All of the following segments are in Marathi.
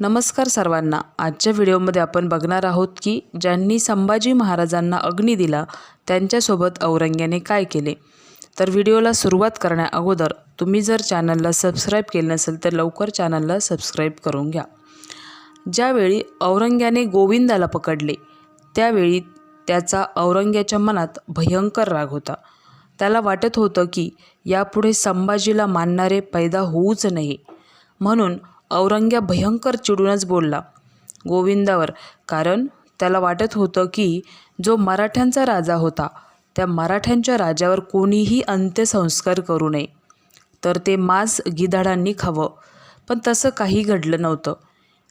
नमस्कार सर्वांना. आजच्या व्हिडिओमध्ये आपण बघणार आहोत की ज्यांनी संभाजी महाराजांना अग्नी दिला त्यांच्यासोबत औरंग्याने काय केले? तर व्हिडिओला सुरुवात करण्या अगोदर तुम्ही जर चॅनलला सबस्क्राईब केलं नसेल तर लवकर चॅनलला सबस्क्राईब करून घ्या. ज्यावेळी औरंग्याने गोविंदाला पकडले त्यावेळी त्याचा औरंग्याच्या मनात भयंकर राग होता. त्याला वाटत होतं की यापुढे संभाजीला मानणारे पैदा होऊच नये. म्हणून औरंग्या भयंकर चिडूनच बोलला. गोविंदावर. कारण त्याला वाटत होतं की जो मराठ्यांचा राजा होता त्या मराठ्यांच्या राजावर कोणीही अंत्यसंस्कार करू नये. तर ते मांस गिधाडांनी खावं. पण तसं काही घडलं नव्हतं.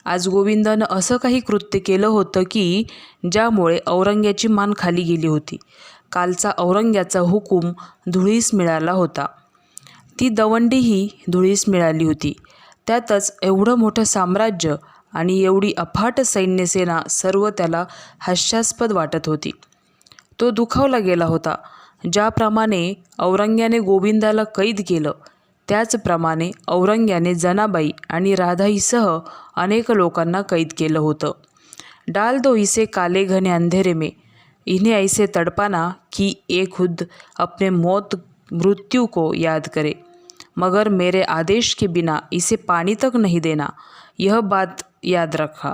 आज गोविंदानं असं काही कृत्य केलं होतं की ज्यामुळे औरंग्याची मान खाली गेली होती. कालचा औरंग्याचा हुकूम धुळीस मिळाला होता. ती दवंडीही धुळीस मिळाली होती. त्यातच एवढं मोठं साम्राज्य आणि एवढी अफाट सैन्यसेना सर्व त्याला हास्यास्पद वाटत होती. तो दुखावला गेला होता. ज्याप्रमाणे औरंग्याने गोविंदाला कैद केलं त्याचप्रमाणे औरंग्याने जनाबाई आणि राधाईसह अनेक लोकांना कैद केलं होतं. डाल दो इसे काले घने अंधेरे में. इन्हें ऐसे तड़पाना कि एक खुद अपने मौत मृत्यु को याद करे. मगर मेरे आदेश के बिना इसे पानी तक नहीं देना। यह बात याद रखा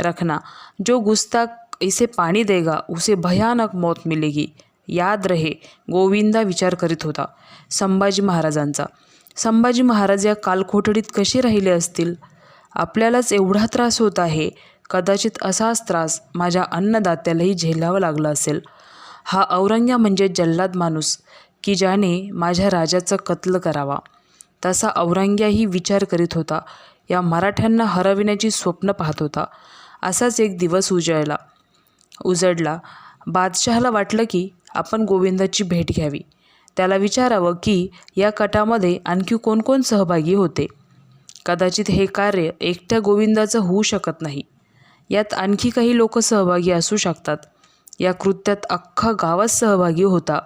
रखना। जो गुस्ताख इसे पाणी देगा उसे भयानक मौत मिलेगी। याद रहे गोविंदा विचार करीत होता संभाजी महाराजांचा। संभाजी महाराज या कालखोटडीत कसे राहिले असतील? आपल्यालाच एवढा त्रास होत आहे. कदाचित असाच त्रास माझ्या अन्नदात्यालाही झेलावा लागला असेल. हा औरंग्या म्हणजे जल्लाद माणूस. की ज्याने माझ्या राजाचं कत्ल करावा. तसा औरंग्याही विचार करीत होता. या मराठ्यांना हरविण्याची स्वप्न पाहत होता. असाच एक दिवस उजळला. उजडला बादशहाला वाटलं की आपण गोविंदाची भेट घ्यावी. त्याला विचारावं की या कटामध्ये आणखी कोणकोण सहभागी होते? कदाचित हे कार्य एकट्या गोविंदाचं होऊ शकत नाही. यात आणखी काही लोक सहभागी असू शकतात. या कृत्यात अख्खा गावच सहभागी होता.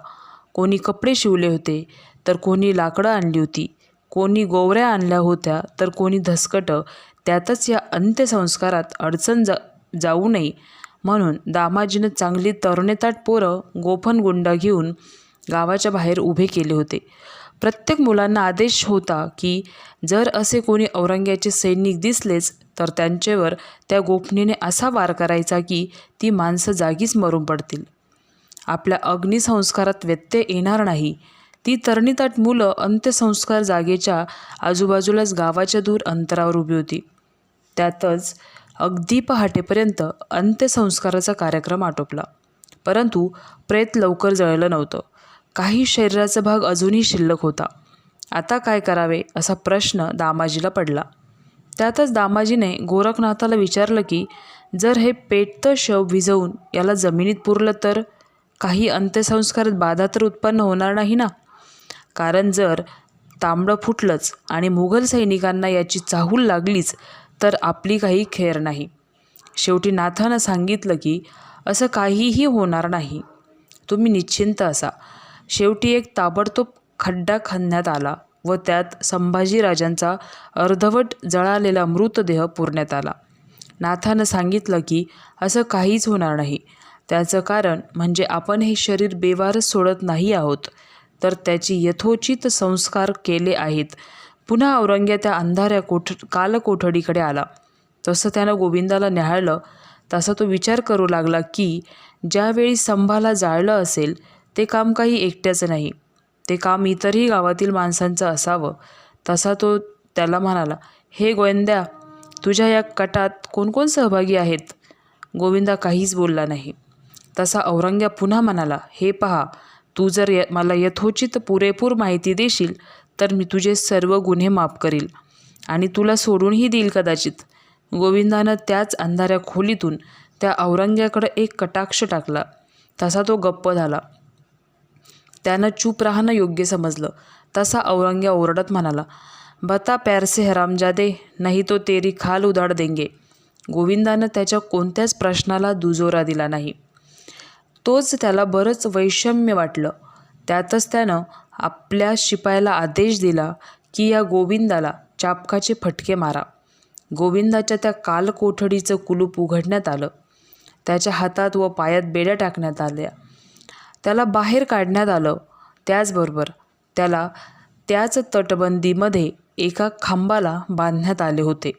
कोणी कपडे शिवले होते तर कोणी लाकडं आणली होती. कोणी गोवऱ्या आणल्या होत्या तर कोणी धसकटं. त्यातच या अंत्यसंस्कारात अडचण जा जाऊ नये. म्हणून दामाजीनं चांगली तरुणेताट पोरं गोफन गुंडा घेऊन गावाच्या बाहेर उभे केले होते. प्रत्येक मुलांना आदेश होता की जर असे कोणी औरंग्याचे सैनिक दिसलेच तर त्यांच्यावर त्या गोपनीने असा वार करायचा की ती माणसं जागीच मरून पडतील. आपल्या अग्निसंस्कारात व्यत्यय येणार नाही. ती तरणीताट मुलं अंत्यसंस्कार जागेच्या आजूबाजूलाच गावाच्या दूर अंतरावर उभी होती. त्यातच अगदी पहाटेपर्यंत अंत्यसंस्काराचा कार्यक्रम आटोपला. परंतु प्रेत लवकर जळलं नव्हतं. काही शरीराचा भाग अजूनही शिल्लक होता. आता काय करावे असा प्रश्न दामाजीला पडला. त्यातच दामाजीने गोरखनाथाला विचारलं की जर हे पेटतं शव विझवून याला जमिनीत पुरलं तर? काही अंत्यसंस्कारात बाधा तर उत्पन्न होणार नाही ना? कारण जर तांबडं फुटलंच आणि मुघल सैनिकांना याची चाहूल लागलीच तर आपली काही खेर नाही. शेवटी नाथानं सांगितलं की असं काहीही होणार नाही. तुम्ही निश्चिंत असा. शेवटी एक ताबडतोब खड्डा खणण्यात आला व त्यात संभाजीराजांचा अर्धवट जळालेला मृतदेह पुरण्यात आला. नाथानं सांगितलं की असं काहीच होणार नाही. त्याचं कारण म्हणजे आपण हे शरीर बेवारच सोडत नाही आहोत. तर त्याची यथोचित संस्कार केले आहेत. पुन्हा औरंग्या त्या अंधाऱ्या कोठ कालकोठडीकडे आला. तसं त्यानं गोविंदाला न्याहाळलं. तसा तो विचार करू लागला की ज्यावेळी संभाला जाळलं असेल ते काम काही एकट्याचं नाही. ते काम इतरही गावातील माणसांचं असावं. तसा तो त्याला म्हणाला हे गोविंद्या तुझ्या या कटात कोण कोण सहभागी आहेत? गोविंदा काहीच बोलला नाही. तसा औरंग्या पुन्हा म्हणाला हे पहा तू जर य मला यथोचित पुरेपूर माहिती देशील तर मी तुझे सर्व गुन्हे माफ करील आणि तुला सोडूनही देईल कदाचित. गोविंदानं त्याच अंधाऱ्या खोलीतून त्या औरंग्याकडं एक कटाक्ष टाकला. तसा तो गप्प झाला. त्यानं चूप राहणं योग्य समजलं. तसा औरंग्या ओरडत म्हणाला बता प्यारसे हरामजादे नाही तो तेरी खाल उधाड देंगे. गोविंदानं त्याच्या कोणत्याच प्रश्नाला दुजोरा दिला नाही. तोच त्याला बरंच वैषम्य वाटलं. त्यातच त्यानं आपल्या शिपायाला आदेश दिला की या गोविंदाला चापकाचे फटके मारा. गोविंदाच्या त्या कालकोठडीचं कुलूप उघडण्यात आलं. त्याच्या हातात व पायात बेड्या टाकण्यात आल्या. त्याला बाहेर काढण्यात आलं. त्याचबरोबर त्याला त्याच तटबंदीमध्ये एका खांबाला बांधण्यात आले होते.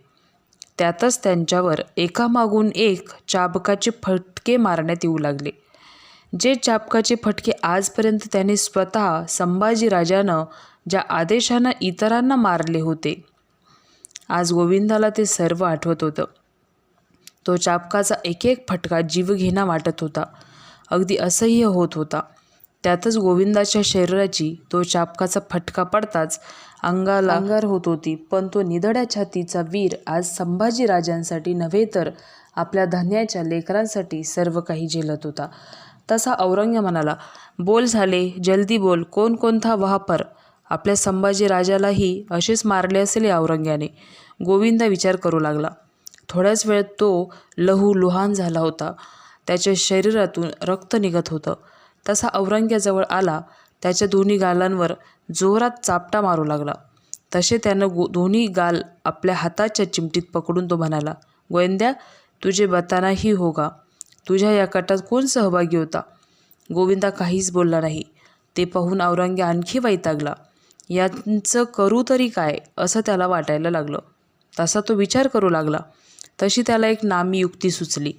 त्यातच त्यांच्यावर एकामागून एक चाबकाचे फटके मारण्यात येऊ लागले. जे चाबकाचे फटके आजपर्यंत त्याने स्वतः संभाजीराजानं ज्या आदेशानं इतरांना मारले होते. आज गोविंदाला ते सर्व आठवत होतं. तो चाबकाचा एक एक फटका जीवघेणा वाटत होता. अगदी असह्य होत होता. त्यातच गोविंदाच्या शरीराची तो चापकाचा फटका पडताच अंगाला अंगार होत होती. पण तो निधड्या छातीचा वीर आज संभाजीराजांसाठी नव्हे तर आपल्या धन्याच्या लेकरांसाठी सर्व काही झेलत होता. तसा औरंग म्हणाला बोल झाले जल्दी बोल कोणकोणता वापर आपल्या संभाजीराजालाही असेच मारले असेल या औरंग्याने. गोविंदा विचार करू लागला. थोड्याच वेळात तो लहू लुहान झाला होता. त्याच्या शरीरातून रक्त निघत होतं. तसा औरंग्याजवळ आला त्याच्या दोन्ही गालांवर जोरात चापटा मारू लागला. तसे त्यानं गो दोन्ही गाल आपल्या हाताच्या चिमटीत पकडून तो म्हणाला गोविंद्या तुझे बतानाही होगा. तुझ्या या कटात कोण सहभागी होता? गोविंदा काहीच बोलला नाही. ते पाहून औरंगे आणखी वैतागला. यांचं करू तरी काय असं त्याला वाटायला लागलं. तसा तो विचार करू लागला. तशी त्याला एक नामी युक्ती सुचली.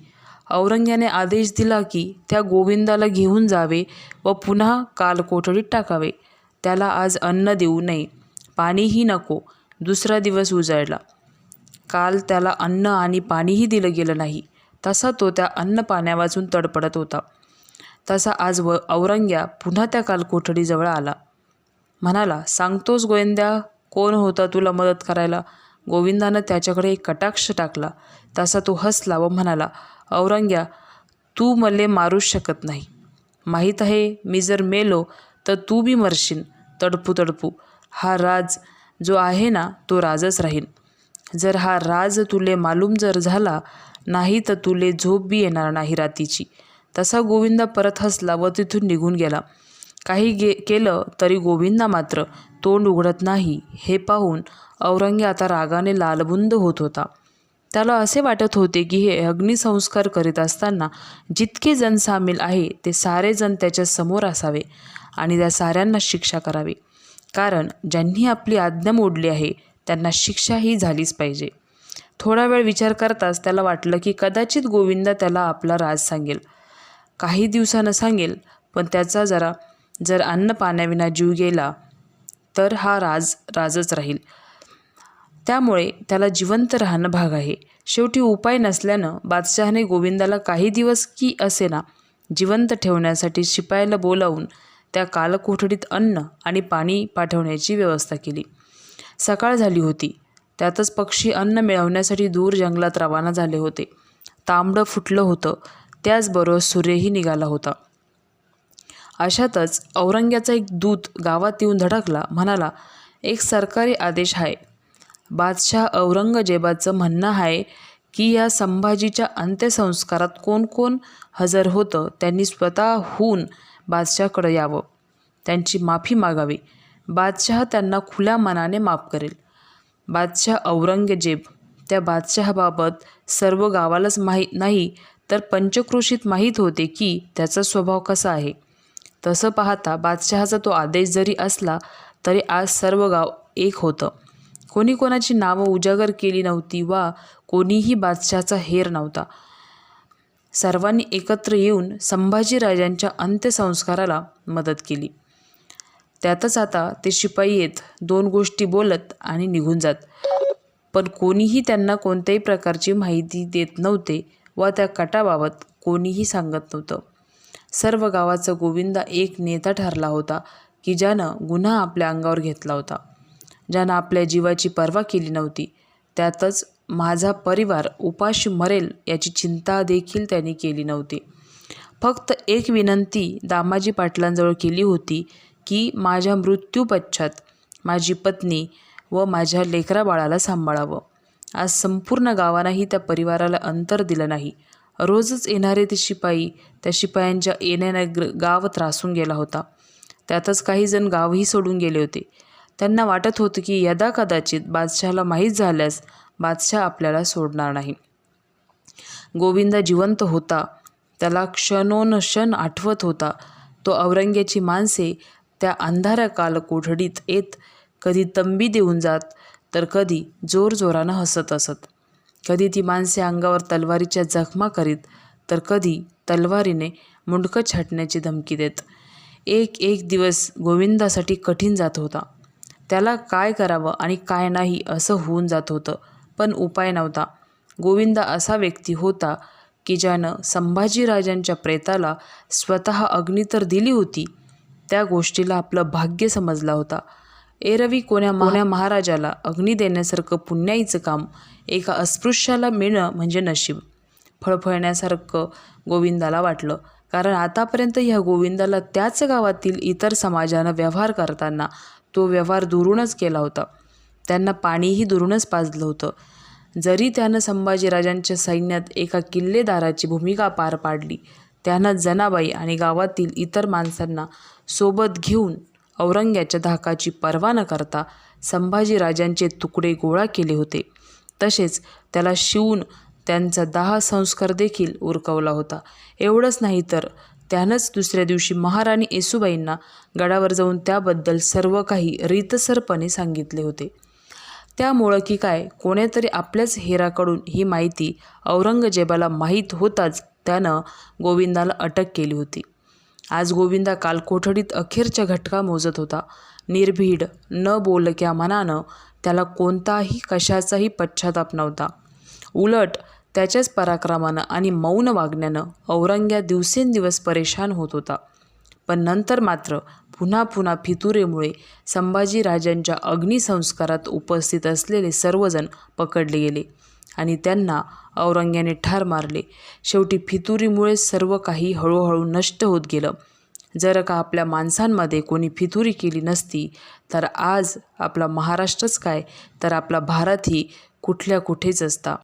औरंग्याने आदेश दिला की त्या गोविंदाला घेऊन जावे व पुन्हा काल कोठडीत टाकावे. त्याला आज अन्न देऊ नये. पाणीही नको. दुसरा दिवस उजाडला. काल त्याला अन्न आणि पाणीही दिलं गेलं नाही. तसा तो त्या अन्न पाण्यावाचून तडपडत होता. तसा आज व औरंग्या पुन्हा त्या काल कोठडीजवळ आला. म्हणाला सांगतोस गोविंद्या कोण होता तुला मदत करायला गोविंदानं त्याच्याकडे एक कटाक्ष टाकला. तसा तो हसला व म्हणाला औरंग्या तू मले मारूच शकत नाही. माहीत आहे मी जर मेलो तर तू बी मरशील. तडपू तडपू. हा राज जो आहे ना तो राजच राहील जर हा राज तुले मालूम जर झाला नाही तर तुले झोप बी येणार नाही रातीची तसा गोविंदा परत हसला व तिथून निघून गेला. काही गे केलं तरी गोविंदा मात्र तोंड उघडत नाही. हे पाहून औरंगे आता रागाने लालबुंद होत होता. त्याला असे वाटत होते की हे अग्निसंस्कार करीत असताना जितके जण सामील आहे ते सारे जण त्याच्यासमोर असावे आणि त्या साऱ्यांना शिक्षा करावी. कारण ज्यांनी आपली आज्ञा मोडली आहे त्यांना शिक्षाही झालीच पाहिजे. थोडा वेळ विचार करताच त्याला वाटलं की कदाचित गोविंदा त्याला आपला राज सांगेल. काही दिवसानं सांगेल पण त्याचा जरा जर अन्न पाण्याविना जीव गेला तर हा राज राजच राहील. त्यामुळे त्याला जिवंत राहणं भाग आहे. शेवटी उपाय नसल्यानं बादशहाने गोविंदाला काही दिवस की असेना जिवंत ठेवण्यासाठी शिपायाला बोलावून त्या कालकोठडीत अन्न आणि पाणी पाठवण्याची व्यवस्था केली. सकाळ झाली होती. त्यातच पक्षी अन्न मिळवण्यासाठी दूर जंगलात रवाना झाले होते. तांबडं फुटलं होतं. त्याचबरोबर सूर्यही निघाला होता. अशातच औरंग्याचा एक दूत गावात येऊन धडकला. म्हणाला एक सरकारी आदेश आहे. बादशाह औरंगजेबाचं म्हणणं आहे की या संभाजीच्या अंत्यसंस्कारात कोण कोण हजर होतं त्यांनी स्वतःहून बादशाहकडं यावं. त्यांची माफी मागावी. बादशाह त्यांना खुल्या मनाने माफ करेल. बादशाह औरंगजेब त्या बादशहाबाबत सर्व गावालाच माहीत नाही तर पंचक्रोशीत माहीत होते की त्याचा स्वभाव कसा आहे. तसं पाहता बादशहाचा तो आदेश जरी असला तरी आज सर्व गाव एक होतं. कोणी कोणाची नावं उजागर केली नव्हती वा कोणीही बादशहाचा हेर नव्हता. सर्वांनी एकत्र येऊन संभाजीराजांच्या अंत्यसंस्काराला मदत केली. त्यातच आता ते शिपाई येत दोन गोष्टी बोलत आणि निघून जात. पण कोणीही त्यांना कोणत्याही प्रकारची माहिती देत नव्हते व त्या कटाबाबत कोणीही सांगत नव्हतं. सर्व गावाचा गोविंदा एक नेता ठरला होता की ज्यानं गुन्हा आपल्या अंगावर घेतला होता. ज्यानं आपल्या जीवाची पर्वा केली नव्हती. त्यातच माझा परिवार उपाशी मरेल याची चिंता देखील त्यांनी केली नव्हती. फक्त एक विनंती दामाजी पाटलांजवळ केली होती की माझ्या मृत्यूपश्चात माझी पत्नी व माझ्या लेकरा बाळाला सांभाळावं. आज संपूर्ण गावांनाही त्या परिवाराला अंतर दिलं नाही. रोजच येणारे ते शिपाई त्या शिपायांच्या येण्याने ग्र गाव त्रासून गेला होता. त्यातच काही जण गावही सोडून गेले होते. त्यांना वाटत होतं की यदा कदाचित बादशहाला माहीत झाल्यास बादशाह आपल्याला सोडणार नाही. गोविंदा जिवंत होता. त्याला क्षणोनक्षण आठवत होता. तो औरंग्याची माणसे त्या अंधाऱ्या काल कोठडीत येत कधी तंबी देऊन जात तर कधी जोरजोरानं हसत असत. कधी ती माणसे अंगावर तलवारीच्या जखमा करीत तर कधी तलवारीने मुंडकं छाटण्याची धमकी देत. एक एक दिवस गोविंदासाठी कठीण जात होता. त्याला काय करावं आणि काय नाही असं होऊन जात होतं पण उपाय नव्हता. गोविंदा असा व्यक्ती होता की ज्यानं संभाजीराजांच्या प्रेताला स्वतः अग्नी तर दिली होती त्या गोष्टीला आपलं भाग्य समजला होता. एरवी कोण्या कोण्या महाराजाला अग्नी देण्यासारखं पुण्याईचं काम एका अस्पृश्याला मिळणं म्हणजे नशीब. फळफळण्यासारखं गोविंदाला वाटलं. कारण आतापर्यंत ह्या गोविंदाला त्याच गावातील इतर समाजानं व्यवहार करताना तो व्यवहार दुरूनच केला होता. त्यांना पाणीही दुरूनच पाजलं होतं. जरी त्यानं संभाजीराजांच्या सैन्यात एका किल्लेदाराची भूमिका पार पाडली त्यानं जनाबाई आणि गावातील इतर माणसांना सोबत घेऊन औरंग्याच्या धाकाची पर्वा न करता संभाजीराजांचे तुकडे गोळा केले होते. तसेच त्याला शिवून त्यांचा दाह संस्कार देखील उरकवला होता. एवढंच नाही तर त्यानंच दुसऱ्या दिवशी महाराणी येसूबाईंना गडावर जाऊन त्याबद्दल सर्व काही रीतसरपणे सांगितले होते. त्यामुळं की काय कोणीतरी आपल्याच हेराकडून ही माहिती औरंगजेबाला माहीत होताच त्यानं गोविंदाला अटक केली होती. आज गोविंदा काल कोठडीत अखेरच्या घटका मोजत होता. निर्भीड न बोलक्या मनानं त्याला कोणताही कशाचाही पश्चाताप नव्हता. उलट त्याच्याच पराक्रमानं आणि मौन वागण्यानं औरंग्या दिवसेंदिवस परेशान होत होता. पण नंतर मात्र पुन्हा पुन्हा फितुरेमुळे संभाजीराजांच्या अग्निसंस्कारात उपस्थित असलेले सर्वजण पकडले गेले. आणि त्यांना औरंग्याने ठार मारले. शेवटी फितुरीमुळे सर्व काही हळूहळू नष्ट होत गेलं. जर का आपल्या माणसांमध्ये कोणी फितुरी केली नसती तर आज आपला महाराष्ट्रच काय? तर आपला भारतही कुठल्या कुठेच असता.